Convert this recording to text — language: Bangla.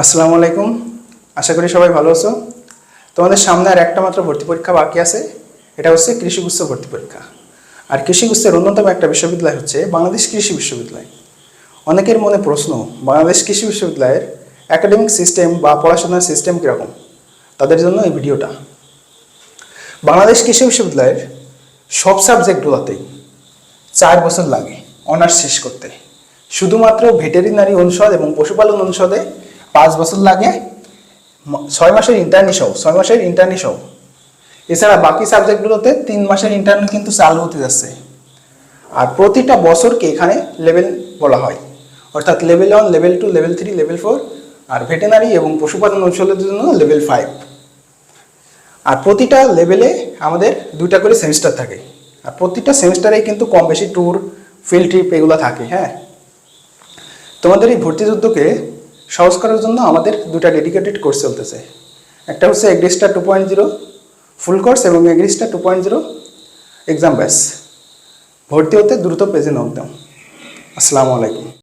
আসসালামু আলাইকুম। আশা করি সবাই ভালো আছো। তোমাদের সামনে আর একটা মাত্র ভর্তি পরীক্ষা বাকি আছে। এটা হচ্ছে কৃষিগুচ্ছ ভর্তি পরীক্ষা। আর কৃষিগুচ্ছের অন্যতম একটা বিশ্ববিদ্যালয় হচ্ছে বাংলাদেশ কৃষি বিশ্ববিদ্যালয়। অনেকের মনে প্রশ্ন, বাংলাদেশ কৃষি বিশ্ববিদ্যালয়ের একাডেমিক সিস্টেম বা পড়াশোনার সিস্টেম কীরকম? তাদের জন্য এই ভিডিওটা। বাংলাদেশ কৃষি বিশ্ববিদ্যালয়ের সব সাবজেক্টগুলোতেই চার বছর লাগে অনার্স শেষ করতে। শুধুমাত্র ভেটেরিনারি অনুষদ এবং পশুপালন অনুষদে পাঁচ বছর লাগে ছয় মাসের ইন্টার্নি সহ ছয় মাসের ইন্টার্নি সহ এছাড়া বাকি সাবজেক্টগুলোতে তিন মাসের ইন্টার্নি কিন্তু চালু হতে যাচ্ছে। আর প্রতিটা বছরকে এখানে লেভেল বলা হয়। অর্থাৎ level one level two level three level four আর ভেটেনারি এবং পশুপালন অঞ্চলের জন্য লেভেল ফাইভ আর প্রতিটা লেভেলে আমাদের দুইটা করে সেমিস্টার থাকে। আর প্রতিটা সেমিস্টারে কিন্তু কম বেশি ট্যুর ফিল্ড ট্রিপ এগুলো থাকে হ্যাঁ? তোমাদের এই ভর্তি যুদ্ধকে সহজ করার জন্য আমাদের দুটা ডেডিকেটেড কোর্স চলতেছে। একটা হচ্ছে Agristar two point zero full course এবং Agristar two point zero exam batch ভর্তি হতে দ্রুত পেজে নক দাও আসসালামু আলাইকুম।